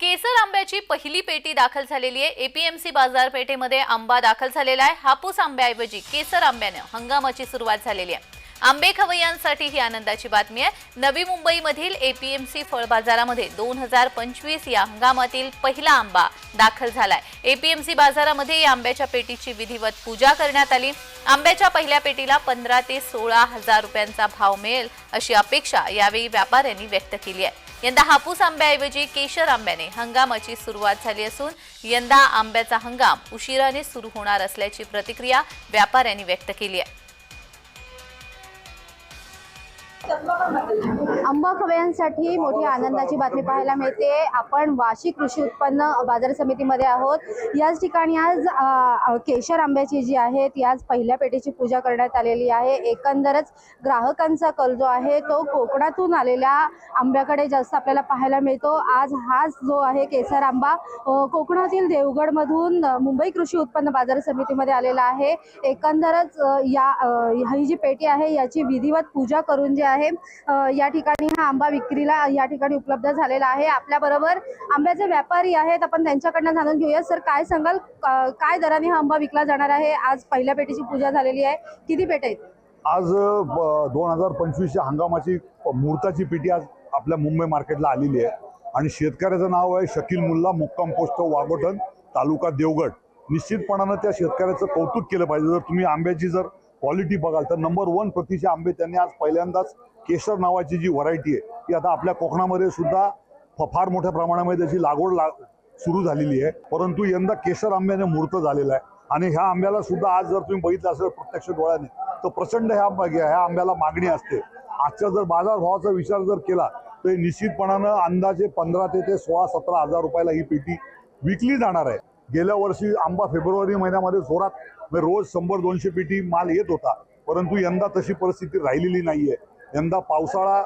केसर आंब्याची पहिली पेटी दाखल झालेली आहे. एपीएमसी बाजारपेठेमध्ये आंबा दाखल झालेला आहे. हापूस आंब्याऐवजी केसर आंब्यानं हंगामाची सुरुवात झालेली आहे. आंबे खवय्यांसाठी ही आनंदाची बातमी आहे. नवी मुंबईमधील एपीएमसी फळ बाजारामध्ये दोन हजार पंचवीस या हंगामातील पहिला आंबा दाखल झालाय. एपीएमसी बाजारामध्ये या आंब्याच्या पेटीची विधिवत पूजा करण्यात आली. आंब्याच्या पहिल्या पेटीला पंधरा ते सोळा हजार रुपयांचा भाव मिळेल अशी अपेक्षा यावेळी व्यापाऱ्यांनी व्यक्त केली आहे. यंदा हापूस आंब्याऐवजी केशर आंब्याने हंगामाची सुरुवात झाली असून यंदा आंब्याचा हंगाम उशिराने सुरू होणार असल्याची प्रतिक्रिया व्यापाऱ्यांनी व्यक्त केली आहे. आंबा खवयांसाठी मोठी आनंदाची बातमी पाहायला मिळते. आपण वार्षिक कृषी उत्पन्न बाजार समितीमध्ये आहोत. याच ठिकाणी आज केशर आंब्याची जी आहे ती आज पहिल्या पेटीची पूजा करण्यात आलेली आहे. एकंदरच ग्राहकांचा कल जो आहे तो कोकणातून आलेल्या आंब्याकडे जास्त आपल्याला पाहायला मिळतो. आज हाच जो आहे केसर आंबा कोकणातील देवगडमधून मुंबई कृषी उत्पन्न बाजार समितीमध्ये आलेला आहे. एकंदरच या ही जी पेटी आहे याची विधिवत पूजा करून जे आहे आहे. या ठिकाणी हा आंबा विक्रीला या ठिकाणी उपलब्ध झालेला आहे. आपल्या बरोबर आंब्याचे व्यापारी आहेत. आपण त्यांच्याकडनं जाणून घेऊया. सर काय सांगाल? काय दराने हा आंबा विकला जाणार आहे? आज पहिल्या पेटीची पूजा झालेली आहे. किती पेट आहेत? आज दोन हजार पंचवीसच्या हंगामाची मुहूर्ताची पेटी आज आपल्या मुंबई मार्केटला आलेली आहे. आणि शेतकऱ्याचं नाव आहे शकील मुल्ला मुक्काम पोस्ट वाघोटन तालुका देवगड. निश्चितपणानं त्या शेतकऱ्याचं कौतुक केलं पाहिजे. जर तुम्ही आंब्याची जर क्वालिटी बघाल तर नंबर वन प्रतीचे आंबे त्यांनी आज पहिल्यांदाच केसर नावाची जी व्हरायटी आहे ती आता आपल्या कोकणामध्ये सुद्धा फ- फार मोठ्या प्रमाणामध्ये त्याची लागवड ला सुरू झालेली आहे. परंतु यंदा केसर आंब्याने मुहूर्त झालेला आहे. आणि ह्या आंब्याला सुद्धा आज जर तुम्ही बघितलं असेल प्रत्यक्ष डोळ्याने तर प्रचंड ह्या ह्या आंब्याला मागणी असते. आजच्या जर बाजारभावाचा विचार जर केला तर निश्चितपणानं अंदाजे पंधरा ते ते सोळा सतरा हजार रुपयाला ही पेटी विकली जाणार आहे. गेल्या वर्षी आंबा फेब्रुवारी महिन्यामध्ये जोरात म्हणजे रोज शंभर दोनशे पेटी माल येत होता. परंतु यंदा तशी परिस्थिती राहिलेली नाहीये. यंदा पावसाळा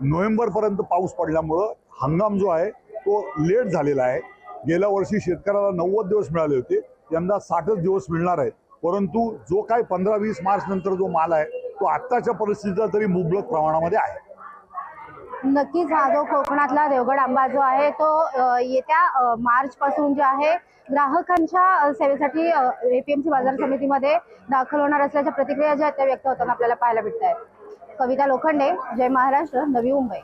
नोव्हेंबरपर्यंत पाऊस पडल्यामुळं हंगाम जो आहे तो लेट झालेला आहे. गेल्या वर्षी शेतकऱ्याला नव्वद दिवस मिळाले होते. यंदा साठच दिवस मिळणार आहेत. परंतु जो काय पंधरा वीस मार्च नंतर जो माल आहे तो आत्ताच्या परिस्थितीचा तरी मुबलक प्रमाणामध्ये आहे. नक्कीच हा जो कोकणातला देवगड आंबा जो आहे तो येत्या मार्च पासून जे आहे ग्राहकांच्या सेवेसाठी एपीएमसी बाजार समितीमध्ये दाखल होणार असल्याच्या प्रतिक्रिया ज्या आहेत त्या व्यक्त होताना आपल्याला पाहायला भेटत आहेत कविता लोखंडे जय महाराष्ट्र नवी मुंबई.